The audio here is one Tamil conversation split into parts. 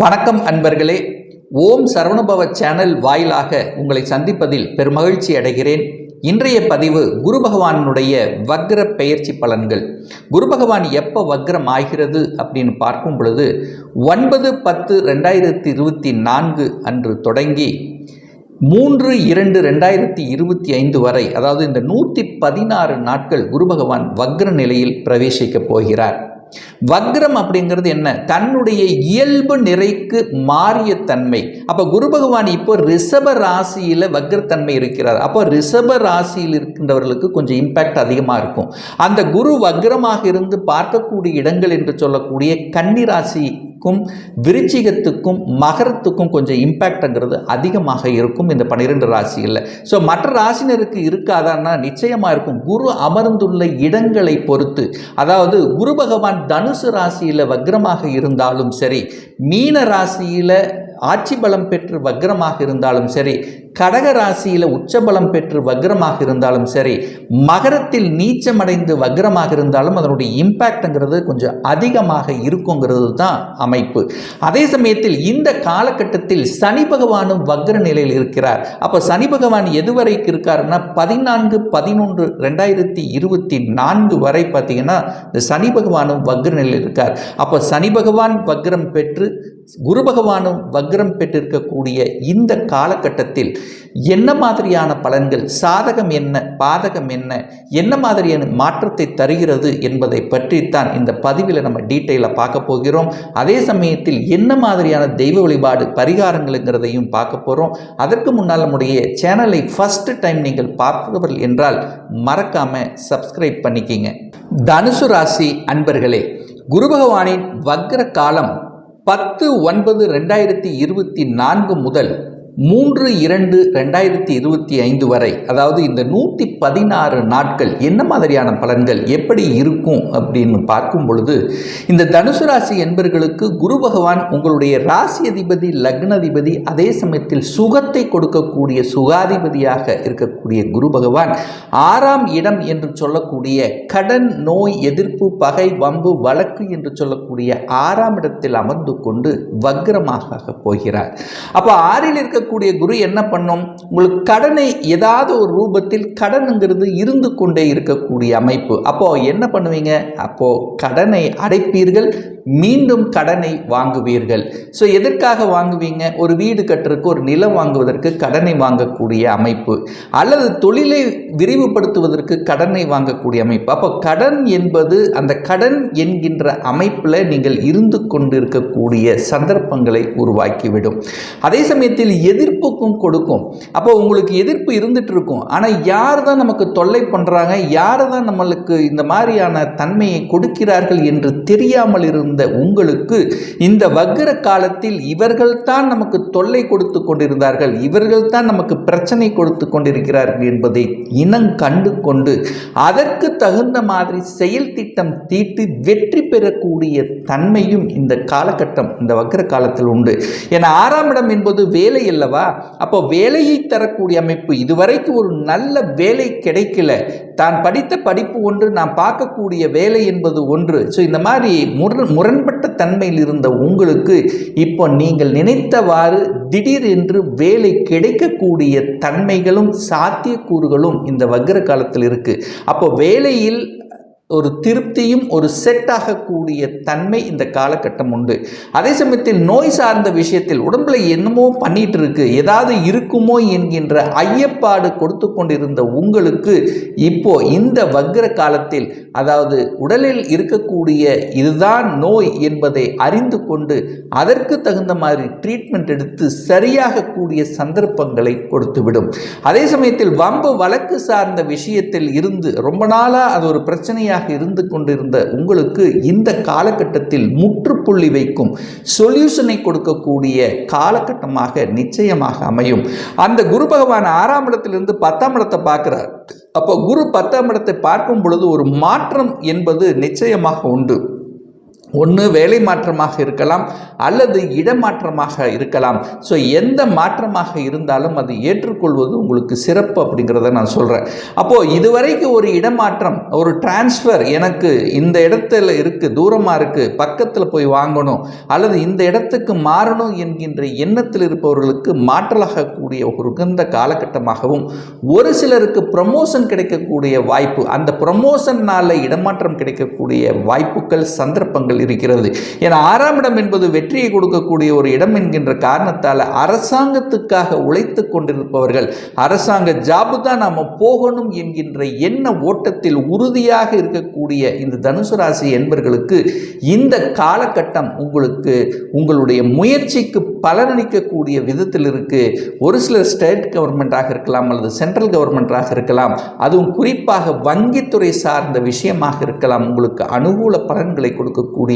வணக்கம் அன்பர்களே. ஓம் சரவணுபவ சேனல் வாயிலாக உங்களை சந்திப்பதில் பெருமகிழ்ச்சி அடைகிறேன். இன்றைய பதிவு குரு பகவானுடைய வக்ர பெயர்ச்சி பலன்கள். குரு பகவான் எப்போ வக்ரம் ஆகிறது அப்படின்னு பார்க்கும் பொழுது ஒன்பது பத்து ரெண்டாயிரத்தி இருபத்தி நான்கு அன்று தொடங்கி மூன்று இரண்டு ரெண்டாயிரத்தி இருபத்தி ஐந்து வரை அதாவது இந்த நூற்றி பதினாறு நாட்கள் குரு பகவான் வக்ர நிலையில் பிரவேசிக்கப் போகிறார். வக்ரம் அப்படிங்கிறது என்ன? தன்னுடைய இயல்பு நிறைக்கு மாறிய தன்மை. அப்போ குரு பகவான் இப்போ ரிஷப ராசியில் வக்ரத்தன்மை இருக்கிறார். அப்போ ரிஷப ராசியில் இருக்கின்றவர்களுக்கு கொஞ்சம் இம்பேக்ட் அதிகமாக இருக்கும். அந்த குரு வக்ரமாக இருந்து பார்க்கக்கூடிய இடங்கள் என்று சொல்லக்கூடிய கன்னி ராசி ராசிக்கும் விருச்சிகத்துக்கும் மகரத்துக்கும் கொஞ்சம் இம்பேக்ட்ங்கிறது அதிகமாக இருக்கும் இந்த பன்னிரெண்டு ராசிகளில். ஸோ மற்ற ராசினருக்கு இருக்காதான்னா நிச்சயமாக இருக்கும். குரு அமர்ந்துள்ள இடங்களை பொறுத்து அதாவது குரு பகவான் தனுசு ராசியில் வக்ரமாக இருந்தாலும் சரி மீன ராசியில் ஆட்சி பலம் பெற்று வக்ரமாக இருந்தாலும் சரி கடக ராசியில் உச்சபலம் பெற்று வக்ரமாக இருந்தாலும் சரி மகரத்தில் நீச்சமடைந்து வக்ரமாக இருந்தாலும் அதனுடைய இம்பேக்ட்ங்கிறது கொஞ்சம் அதிகமாக இருக்குங்கிறது தான் அமைப்பு. அதே சமயத்தில் இந்த காலகட்டத்தில் சனி பகவானும் வக்ர நிலையில் இருக்கிறார். அப்போ சனி பகவான் எதுவரைக்கு இருக்காருன்னா பதினான்கு பதினொன்று ரெண்டாயிரத்தி இருபத்தி நான்கு வரை பார்த்தீங்கன்னா இந்த சனி பகவானும் வக்ர நிலையில் இருக்கார். அப்போ சனி பகவான் வக்ரம் பெற்று குரு பகவானும் வக்ரம் பெற்றிருக்கக்கூடிய இந்த காலகட்டத்தில் என்ன மாதிரியான பலன்கள் சாதகம் என்ன பாதகம் என்ன என்ன மாதிரியான மாற்றத்தை தருகிறது என்பதை பற்றித்தான் இந்த பதிவில் நம்ம டீட்டெயிலாக பார்க்க போகிறோம். அதே சமயத்தில் என்ன மாதிரியான தெய்வ வழிபாடு பரிகாரங்களுங்கிறதையும் பார்க்க போகிறோம் அதற்கு முன்னால் நம்முடைய சேனலை ஃபஸ்ட் டைம் நீங்கள் பார்ப்பவர்கள் என்றால் மறக்காமல் சப்ஸ்கிரைப் பண்ணிக்கிங்க. தனுசு ராசி அன்பர்களே குரு பகவானின் வக்ர காலம் பத்து ஒன்பது ரெண்டாயிரத்தி இருபத்தி நான்கு முதல் மூன்று இரண்டு ரெண்டாயிரத்தி இருபத்தி ஐந்து வரை அதாவது இந்த நூற்றி பதினாறு நாட்கள் என்ன மாதிரியான பலன்கள் எப்படி இருக்கும் அப்படின்னு பார்க்கும் பொழுது இந்த தனுசு ராசி என்பர்களுக்கு குரு பகவான் உங்களுடைய ராசி அதிபதி லக்னாதிபதி அதே சமயத்தில் சுகத்தை கொடுக்கக்கூடிய சுகாதிபதியாக இருக்கக்கூடிய குரு பகவான் ஆறாம் இடம் என்று சொல்லக்கூடிய கடன் நோய் எதிர்ப்பு பகை வம்பு வழக்கு என்று சொல்லக்கூடிய ஆறாம் இடத்தில் அமர்ந்து கொண்டு வக்ரமாக போகிறார். அப்போ ஆறில் இருக்க இருக்கக்கூடிய குரு என்ன பண்ணும்? உங்களுக்கு கடனை ஏதாவது ஒரு ரூபத்தில் கடனுங்கிறது இருந்து கொண்டே இருக்கக்கூடிய அமைப்பு. அப்போ என்ன பண்ணுவீங்க? அப்போ கடனை அடைப்பீர்கள் மீண்டும் கடனை வாங்குவீர்கள். ஸோ எதற்காக வாங்குவீங்க? ஒரு வீடு கட்டுறதுக்கு ஒரு நிலம் வாங்குவதற்கு கடனை வாங்கக்கூடிய அமைப்பு. அல்லது தொழிலை விரிவுபடுத்துவதற்கு கடனை வாங்கக்கூடிய அமைப்பு. அப்போ கடன் என்பது அந்த கடன் என்கின்ற அமைப்பில் நீங்கள் இருந்து கொண்டிருக்கக்கூடிய சந்தர்ப்பங்களை உருவாக்கிவிடும். அதே சமயத்தில் எதிர்ப்புக்கும் கொடுக்கும். அப்போ உங்களுக்கு எதிர்ப்பு இருந்துட்டு இருக்கும் ஆனால் யார் தான் நமக்கு தொல்லை பண்ணுறாங்க யார் தான் நம்மளுக்கு இந்த மாதிரியான தன்மையை கொடுக்கிறார்கள் என்று தெரியாமல் இருந்த உங்களுக்கு இந்த வக்ர காலத்தில் இவர்கள்தான் நமக்கு தொல்லை கொடுத்து கொண்டிருந்தார்கள். இவர்கள்தான் நமக்கு பிரச்சனை கொடுத்து கொண்டிருக்கிறார்கள் என்பதை இனம் கண்டு கொண்டு அதற்கு தகுந்த மாதிரி செயல் திட்டம் தீட்டு வெற்றி பெறக்கூடிய தன்மையும் இந்த காலகட்டம் இந்த வக்ர காலத்தில் உண்டு. என ஆறாம் இடம் என்பது வேலை அல்லவா அப்போ வேலையை தரக்கூடிய அமைப்பு இதுவரைக்கும் ஒரு நல்ல வேலை கிடைக்கல. தான் படித்த படிப்பு ஒன்று நான் பார்க்கக்கூடிய வேலை என்பது ஒன்று. ஸோ இந்த மாதிரி முரண் முரண்பட்ட தன்மையில் இருந்த உங்களுக்கு இப்போ நீங்கள் நினைத்தவாறு திடீர் என்று வேலை கிடைக்கக்கூடிய தன்மைகளும் சாத்தியக்கூறுகளும் இந்த வக்ர காலத்தில் இருக்குது அப்போ வேலையில் ஒரு திருப்தியும் ஒரு செட் ஆகக்கூடிய தன்மை இந்த காலகட்டம் உண்டு. அதே சமயத்தில் நோய் சார்ந்த விஷயத்தில் உடம்புல என்னமோ பண்ணிட்டு இருக்கு ஏதாவது இருக்குமோ என்கின்ற ஐயப்பாடு கொடுத்து கொண்டிருந்த உங்களுக்கு இப்போ இந்த வக்ர காலத்தில் அதாவது உடலில் இருக்கக்கூடிய இதுதான் நோய் என்பதை அறிந்து கொண்டு அதற்கு தகுந்த மாதிரி ட்ரீட்மெண்ட் எடுத்து சரியாக கூடிய சந்தர்ப்பங்களை கொடுத்துவிடும். அதே சமயத்தில் வம்பு வழக்கு சார்ந்த விஷயத்தில் இருந்து ரொம்ப நாளாக அது ஒரு பிரச்சனையாக பிரச்சனையாக இருந்து கொண்டிருந்த உங்களுக்கு இந்த காலகட்டத்தில் முற்றுப்புள்ளி வைக்கும் சொல்யூஷனை கொடுக்கக்கூடிய காலகட்டமாக நிச்சயமாக அமையும். அந்த குரு பகவான் ஆறாம் இடத்திலிருந்து பத்தாம் இடத்தை பார்க்குறார். அப்போ குரு பத்தாம் இடத்தை பார்க்கும் பொழுது ஒரு மாற்றம் என்பது நிச்சயமாக உண்டு. ஒன்று வேலை மாற்றமாக இருக்கலாம் அல்லது இடமாற்றமாக இருக்கலாம். ஸோ எந்த மாற்றமாக இருந்தாலும் அது ஏற்றுக்கொள்வது உங்களுக்கு சிறப்பு அப்படிங்கிறத நான் சொல்கிறேன் அப்போது இதுவரைக்கும் ஒரு இடமாற்றம் ஒரு டிரான்ஸ்ஃபர் எனக்கு இந்த இடத்துல இருக்குது தூரமாக இருக்குது பக்கத்தில் போய் வாங்கணும் அல்லது இந்த இடத்துக்கு மாறணும் என்கின்ற எண்ணத்தில் இருப்பவர்களுக்கு மாற்றலாகக்கூடிய ஒரு உகந்த காலகட்டமாகவும் ஒரு சிலருக்கு ப்ரமோஷன் கிடைக்கக்கூடிய வாய்ப்பு அந்த ப்ரமோஷன்னால் இடமாற்றம் கிடைக்கக்கூடிய வாய்ப்புகள் சந்தர்ப்பங்கள் இருக்கிறது. என ஆறாம் இடம் என்பது வெற்றியை கொடுக்கக்கூடிய ஒரு இடம் என்கின்ற காரணத்தால் அரசாங்கத்துக்காக உழைத்து கொண்டிருப்பவர்கள் அரசாங்க ஜாபு தான் நாம் போகணும் என்கின்ற எண்ண ஓட்டத்தில் உறுதியாக இருக்கக்கூடிய இந்த தனுசு ராசி என்பர்களுக்கு இந்த காலகட்டம் உங்களுக்கு உங்களுடைய முயற்சிக்கு பலனளிக்கக்கூடிய விதத்தில் இருக்கு. ஒரு சில ஸ்டேட் கவர்மெண்ட்டாக இருக்கலாம் அல்லது சென்ட்ரல் கவர்மெண்ட்டாக இருக்கலாம். அதுவும் குறிப்பாக வங்கித்துறை சார்ந்த விஷயமாக இருக்கலாம். உங்களுக்கு அனுகூல பலன்களை கொடுக்கக்கூடிய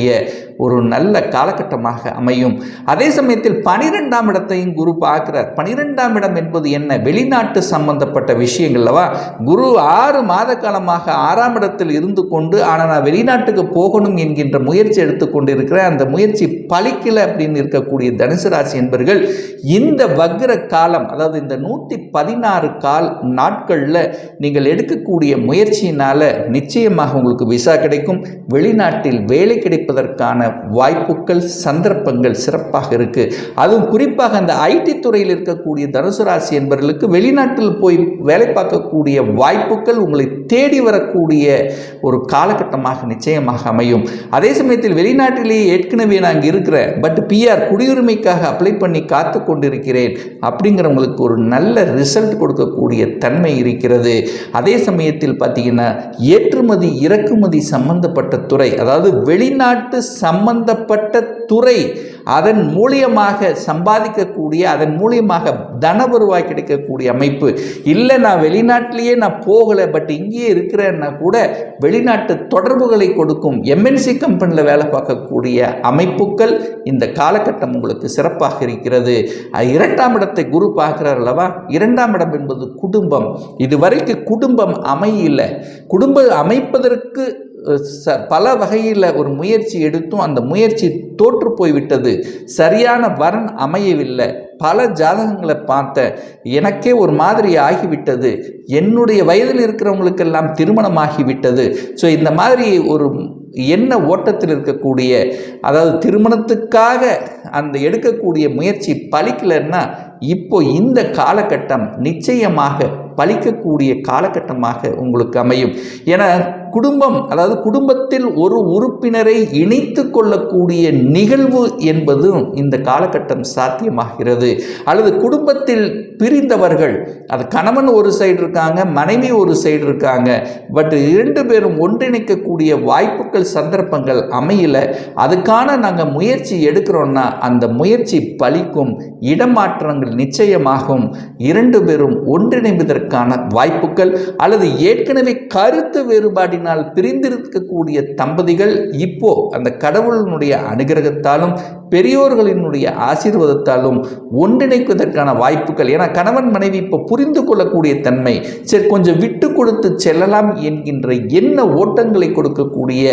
ஒரு நல்ல காலகட்டமாக அமையும். அதே சமயத்தில் பனிரெண்டாம் இடத்தையும் குரு பார்க்கிறார். பனிரெண்டாம் இடம் என்பது என்ன? வெளிநாட்டு சம்பந்தப்பட்ட விஷயங்கள் அல்லவா? குரு ஆறு மாத காலமாக ஆறாம் இடத்தில் இருந்து கொண்டு ஆனால் நான் வெளிநாட்டுக்கு போகணும் என்கின்ற முயற்சி எடுத்துக்கொண்டு இருக்கிறேன் அந்த முயற்சி பலிக்கல அப்படின்னு இருக்கக்கூடிய தனுசு ராசி என்பர்கள் இந்த வக்ர காலம் அதாவது இந்த நூற்றி பதினாறு கால் நாட்களில் நீங்கள் எடுக்கக்கூடிய முயற்சியினால் நிச்சயமாக உங்களுக்கு விசா கிடைக்கும். வெளிநாட்டில் வேலை கிடைக்கும். கிடைப்பதற்கான வாய்ப்புகள் சந்தர்ப்பங்கள் சிறப்பாக இருக்குது அதுவும் குறிப்பாக அந்த ஐடி துறையில் இருக்கக்கூடிய தனுசு ராசி என்பவர்களுக்கு வெளிநாட்டில் போய் வேலை பார்க்கக்கூடிய வாய்ப்புகள் உங்களை தேடி வரக்கூடிய ஒரு காலகட்டமாக நிச்சயமாக அமையும். அதே சமயத்தில் வெளிநாட்டிலேயே ஏற்கனவே நான் இருக்கிற இருக்கிறேன். பட் பிஆர் குடியுரிமைக்காக அப்ளை பண்ணி காத்து கொண்டிருக்கிறேன் அப்படிங்கிறவங்களுக்கு ஒரு நல்ல ரிசல்ட் கொடுக்கக்கூடிய தன்மை இருக்கிறது. அதே சமயத்தில் பார்த்தீங்கன்னா ஏற்றுமதி இறக்குமதி சம்பந்தப்பட்ட துறை அதாவது வெளிநாட்டு சம்பந்தப்பட்ட துறை அதன் மூலியமாக சம்பாதிக்கக்கூடிய அதன் மூலியமாக தன வருவாய் கிடைக்கக்கூடிய அமைப்பு. இல்லை நான் வெளிநாட்டிலேயே நான் போகலை பட் இங்கேயே இருக்கிறேன்னா கூட வெளிநாட்டு தொடர்புகளை கொடுக்கும் எம்என்சி கம்பெனியில் வேலை பார்க்கக்கூடிய அமைப்புகள் இந்த காலகட்டம் உங்களுக்கு சிறப்பாக இருக்கிறது. இரண்டாம் இடத்தை குரு பார்க்கிறார் அல்லவா? இரண்டாம் இடம் என்பது குடும்பம். இதுவரைக்கும் குடும்பம் அமையல. குடும்ப அமைப்பதற்கு ச பல வகையில் ஒரு முயற்சி எடுத்தும் அந்த முயற்சி தோற்று போய்விட்டது. சரியான வரன் அமையவில்லை. பல ஜாதகங்களை பார்த்தேன். எனக்கே ஒரு மாதிரி ஆகிவிட்டது. என்னுடைய வயதில் இருக்கிறவங்களுக்கெல்லாம் திருமணமாகிவிட்டது. ஸோ இந்த மாதிரி ஒரு என்ன ஓட்டத்தில் இருக்கக்கூடிய அதாவது திருமணத்துக்காக அந்த எடுக்கக்கூடிய முயற்சி பலிக்கலைன்னா இப்போ இந்த காலகட்டம் நிச்சயமாக பலிக்கக்கூடிய காலகட்டமாக உங்களுக்கு அமையும். ஏன்னா குடும்பம் அதாவது குடும்பத்தில் ஒரு உறுப்பினரை இணைத்து கொள்ளக்கூடிய நிகழ்வு என்பதும் இந்த காலகட்டம் சாத்தியமாகிறது. அல்லது குடும்பத்தில் பிரிந்தவர்கள் அது கணவன் ஒரு சைடு இருக்காங்க மனைவி ஒரு சைடு இருக்காங்க பட் இரண்டு பேரும் ஒன்றிணைக்கக்கூடிய வாய்ப்புகள் சந்தர்ப்பங்கள் அமையல அதுக்கான நாங்கள் முயற்சி எடுக்கிறோன்னா அந்த முயற்சி பலிக்கும் இடமாற்றங்கள் நிச்சயமாகும். இரண்டு பேரும் ஒன்றிணைவதற்கான வாய்ப்புகள் அல்லது ஏற்கனவே கருத்து வேறுபாடு வேறுபாடினால் பிரிந்திருக்கக்கூடிய தம்பதிகள் இப்போ அந்த கடவுளினுடைய அனுகிரகத்தாலும் பெரியோர்களினுடைய ஆசீர்வாதத்தாலும் ஒன்றிணைப்பதற்கான வாய்ப்புகள். ஏன்னா கணவன் மனைவி இப்போ புரிந்து கொள்ளக்கூடிய தன்மை சரி கொஞ்சம் விட்டு கொடுத்து செல்லலாம் என்கின்ற என்ன ஓட்டங்களை கொடுக்கக்கூடிய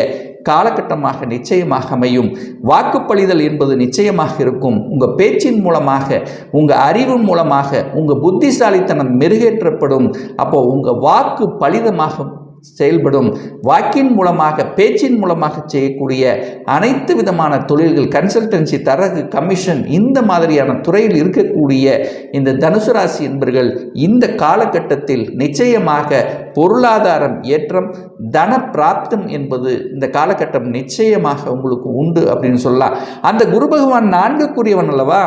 காலகட்டமாக நிச்சயமாக அமையும். வாக்குப்பளிதல் என்பது நிச்சயமாக இருக்கும். உங்கள் பேச்சின் மூலமாக உங்கள் அறிவு மூலமாக உங்கள் புத்திசாலித்தனம் மெருகேற்றப்படும். அப்போ உங்கள் வாக்கு பலிதமாக செயல்படும் வாக்கின் மூலமாக பேச்சின் மூலமாக செய்யக்கூடிய அனைத்து விதமான தொழில்கள் கன்சல்டன்சி தரகு கமிஷன் இந்த மாதிரியான துறையில் இருக்கக்கூடிய இந்த தனுசு ராசி என்பர்கள் இந்த காலகட்டத்தில் நிச்சயமாக பொருளாதாரம் ஏற்றம் தன பிராப்தம் என்பது இந்த காலகட்டம் நிச்சயமாக உங்களுக்கு உண்டு அப்படின்னு சொல்லலாம். அந்த குரு பகவான் நான்குக்குரியவன் அல்லவா?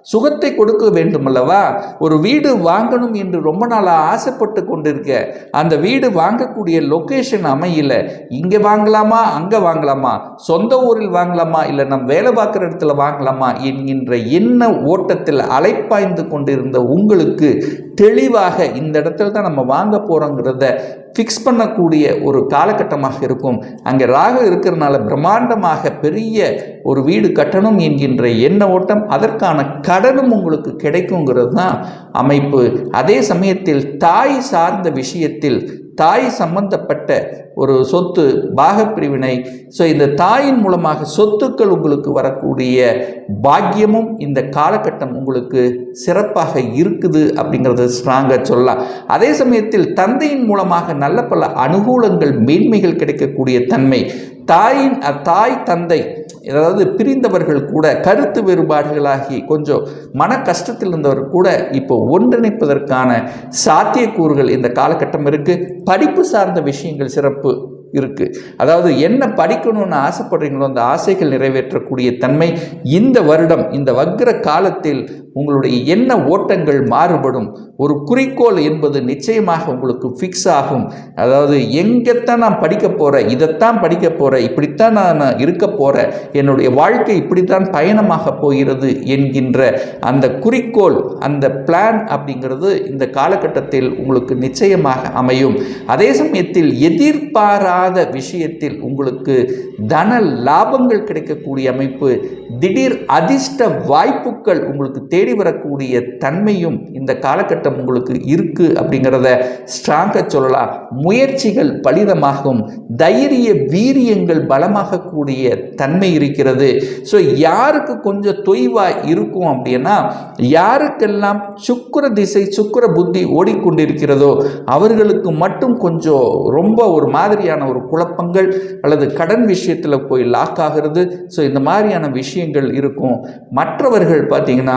சுகத்தை கொடுக்க வேண்டும் அல்லவா? ஒரு வீடு வாங்கணும் என்று ரொம்ப நாளாக ஆசைப்பட்டு கொண்டிருக்க அந்த வீடு வாங்கக்கூடிய லொக்கேஷன் அமையல. இங்கே வாங்கலாமா? அங்கே வாங்கலாமா? சொந்த ஊரில் வாங்கலாமா? இல்லை நம் வேலை பார்க்குற இடத்துல வாங்கலாமா? என்கின்ற எண்ண ஓட்டத்தில் அலைப்பாய்ந்து கொண்டிருந்த உங்களுக்கு தெளிவாக இந்த இடத்துல தான் நம்ம வாங்க போகிறோங்கிறத ஃபிக்ஸ் பண்ணக்கூடிய ஒரு காலகட்டமாக இருக்கும். அங்கே ராகு இருக்கிறனால பிரம்மாண்டமாக பெரிய ஒரு வீடு கட்டணும் என்கின்ற எண்ண ஓட்டம் அதற்கான கடனும் உங்களுக்கு கிடைக்குங்கிறது தான் அமைப்பு. அதே சமயத்தில் தாய் சார்ந்த விஷயத்தில் தாய் சம்பந்தப்பட்ட ஒரு சொத்து பாகப்பிரிவினை ஸோ இந்த தாயின் மூலமாக சொத்துக்கள் உங்களுக்கு வரக்கூடிய பாக்கியமும் இந்த காலகட்டம் உங்களுக்கு சிறப்பாக இருக்குது அப்படிங்கிறத ஸ்ட்ராங்காக சொல்லலாம். அதே சமயத்தில் தந்தையின் மூலமாக நல்ல பல அனுகூலங்கள் மேன்மைகள் கிடைக்கக்கூடிய தன்மை. தாயின் தாய் தந்தை அதாவது பிரிந்தவர்கள் கூட கருத்து வேறுபாடுகளாகி கொஞ்சம் மன கஷ்டத்தில் இருந்தவர் கூட இப்போ ஒன்றிணைப்பதற்கான சாத்தியக்கூறுகள் இந்த காலகட்டம் இருக்குது படிப்பு சார்ந்த விஷயங்கள் சிறப்பு இருக்குது அதாவது என்ன படிக்கணும்னு ஆசைப்படுறீங்களோ அந்த ஆசைகள் நிறைவேற்றக்கூடிய தன்மை இந்த வருடம் இந்த வக்ர காலத்தில் உங்களுடைய எண்ண ஓட்டங்கள் மாறுபடும். ஒரு குறிக்கோள் என்பது நிச்சயமாக உங்களுக்கு ஃபிக்ஸ் ஆகும். அதாவது எங்கேத்தான் நான் படிக்க போகிறேன் இதைத்தான் படிக்க போகிறேன் இப்படித்தான் நான் இருக்க போகிறேன் என்னுடைய வாழ்க்கை இப்படித்தான் பயணமாக போகிறது என்கின்ற அந்த குறிக்கோள் அந்த பிளான் அப்படிங்கிறது இந்த காலகட்டத்தில் உங்களுக்கு நிச்சயமாக அமையும். அதே சமயத்தில் எதிர்பாராத விஷயத்தில் உங்களுக்கு தன லாபங்கள் கிடைக்கக்கூடிய அமைப்பு திடீர் அதிர்ஷ்ட வாய்ப்புகள் உங்களுக்கு தேடி வரக்கூடிய தன்மையும் இந்த காலகட்டம் உங்களுக்கு இருக்கு அப்படிங்கிறத ஸ்ட்ராங்காக சொல்லலாம். முயற்சிகள் பலிதமாகும். தைரிய வீரியங்கள் பலமாகக்கூடிய தன்மை இருக்கிறது. ஸோ யாருக்கு கொஞ்சம் தொய்வாக இருக்கும் அப்படின்னா யாருக்கெல்லாம் சுக்கிர திசை சுக்கிர புத்தி ஓடிக்கொண்டிருக்கிறதோ அவர்களுக்கு மட்டும் கொஞ்சம் ரொம்ப ஒரு மாதிரியான ஒரு குழப்பங்கள் அல்லது கடன் விஷயத்தில் போய் லாக் ஆகிறது. ஸோ இந்த மாதிரியான விஷயங்கள் இருக்கும். மற்றவர்கள் பார்த்தீங்கன்னா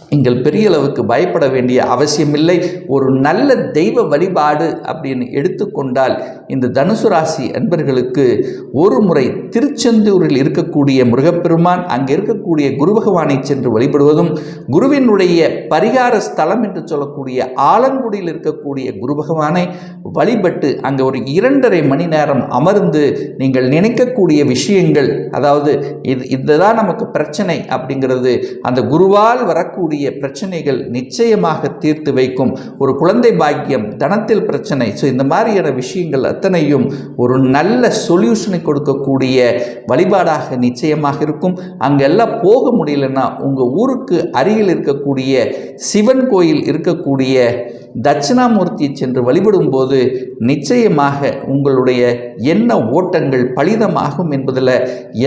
நீங்கள் பெரிய அளவுக்கு பயப்பட வேண்டிய அவசியமில்லை. ஒரு நல்ல தெய்வ வழிபாடு அப்படின்னு எடுத்துக்கொண்டால் இந்த தனுசு ராசி அன்பர்களுக்கு ஒரு முறை திருச்செந்தூரில் இருக்கக்கூடிய முருகப்பெருமான் அங்கே இருக்கக்கூடிய குரு பகவானை சென்று வழிபடுவதும் குருவினுடைய பரிகார ஸ்தலம் என்று சொல்லக்கூடிய ஆலங்குடியில் இருக்கக்கூடிய குரு பகவானை வழிபட்டு அங்கே ஒரு இரண்டரை மணி நேரம் அமர்ந்து நீங்கள் நினைக்கக்கூடிய விஷயங்கள் அதாவது இது இதுதான் நமக்கு பிரச்சனை அப்படிங்கிறது. அந்த குருவால் வரக்கூடிய பிரச்சனைகள் நிச்சயமாக தீர்த்து வைக்கும். ஒரு குழந்தை பாக்கியம் தனத்தில் பிரச்சனை. ஸோ இந்த மாதிரியான விஷயங்கள் அத்தனையும் ஒரு நல்ல சொல்யூஷனை கொடுக்கக்கூடிய வழிபாடாக நிச்சயமாக இருக்கும். அங்கெல்லாம் போக முடியலன்னா உங்கள் ஊருக்கு அருகில் இருக்கக்கூடிய சிவன் கோயில் இருக்கக்கூடிய தட்சிணாமூர்த்தியை சென்று வழிபடும்போது நிச்சயமாக உங்களுடைய எண்ண ஓட்டங்கள் பலிதமாகும் என்பதில்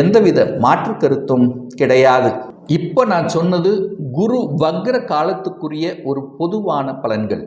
எந்தவித மாற்று கருத்தும் கிடையாது. இப்போ நான் சொன்னது குரு வக்ர காலத்துக்குரிய ஒரு பொதுவான பலன்கள்.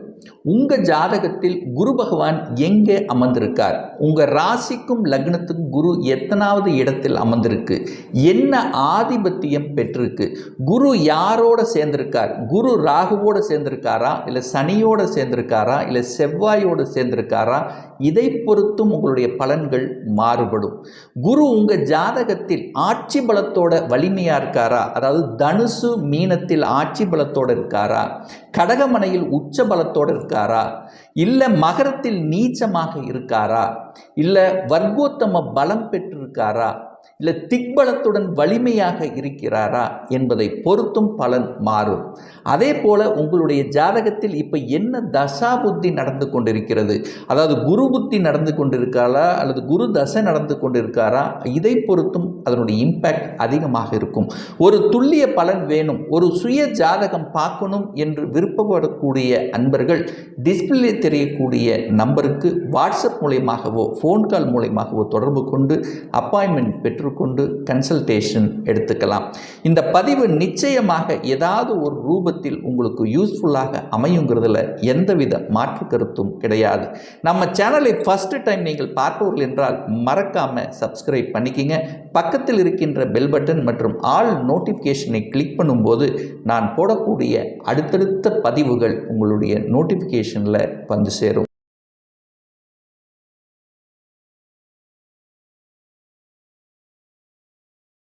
உங்கள் ஜாதகத்தில் குரு பகவான் எங்கே அமர்ந்திருக்கார்? உங்கள் ராசிக்கும் லக்னத்துக்கும் குரு எத்தனாவது இடத்தில் அமர்ந்திருக்கு? என்ன ஆதிபத்தியம் பெற்றிருக்கு? குரு யாரோட சேர்ந்திருக்கார்? குரு ராகுவோட சேர்ந்திருக்காரா? இல்லை சனியோட சேர்ந்திருக்காரா? இல்லை செவ்வாயோட சேர்ந்திருக்காரா? இதை பொறுத்தும் உங்களுடைய பலன்கள் மாறுபடும். குரு உங்கள் ஜாதகத்தில் ஆட்சி பலத்தோட வலிமையாக இருக்காரா? அதாவது தனுசு மீனத்தில் ஆட்சி பலத்தோட இருக்காரா? கடகமனையில் உச்ச பலத்தோடு இருக்காரா? இல்லை மகரத்தில் நீச்சமாக இருக்காரா? இல்லை வர்க்கோத்தம பலம் பெற்றிருக்காரா? இல்லை திக்பலத்துடன் வலிமையாக இருக்கிறாரா? என்பதை பொறுத்தும் பலன் மாறும். அதே போல் உங்களுடைய ஜாதகத்தில் இப்போ என்ன தசா புத்தி நடந்து கொண்டிருக்கிறது? அதாவது குரு புத்தி நடந்து கொண்டிருக்காரா அல்லது குரு தசை நடந்து கொண்டிருக்காரா? இதை பொறுத்தும் அதனுடைய இம்பேக்ட் அதிகமாக இருக்கும். ஒரு துல்லிய பலன் வேணும். ஒரு சுய ஜாதகம் பார்க்கணும் என்று விருப்பப்படக்கூடிய அன்பர்கள் டிஸ்பிளே தெரியக்கூடிய நம்பருக்கு வாட்ஸ்அப் மூலயமாகவோ ஃபோன் கால் மூலயமாகவோ தொடர்பு கொண்டு அப்பாயின்மெண்ட் பெற்றுக்கொண்டு கன்சல்டேஷன் எடுத்துக்கலாம். இந்த பதிவு நிச்சயமாக ஏதாவது ஒரு ரூபத்தில் உங்களுக்கு யூஸ்ஃபுல்லாக அமையுங்கிறதுல எந்தவித மாற்று கருத்தும் கிடையாது. நம்ம சேனலை ஃபஸ்ட்டு டைம் நீங்கள் பார்ப்பவர்கள் என்றால் மறக்காமல் சப்ஸ்கிரைப் பண்ணிக்கிங்க. பக்கத்தில் இருக்கின்ற பெல் பட்டன் மற்றும் ஆல் நோட்டிஃபிகேஷனை கிளிக் பண்ணும்போது நான் போடக்கூடிய அடுத்தடுத்த பதிவுகள் உங்களுடைய நோட்டிஃபிகேஷனில் வந்து சேரும்.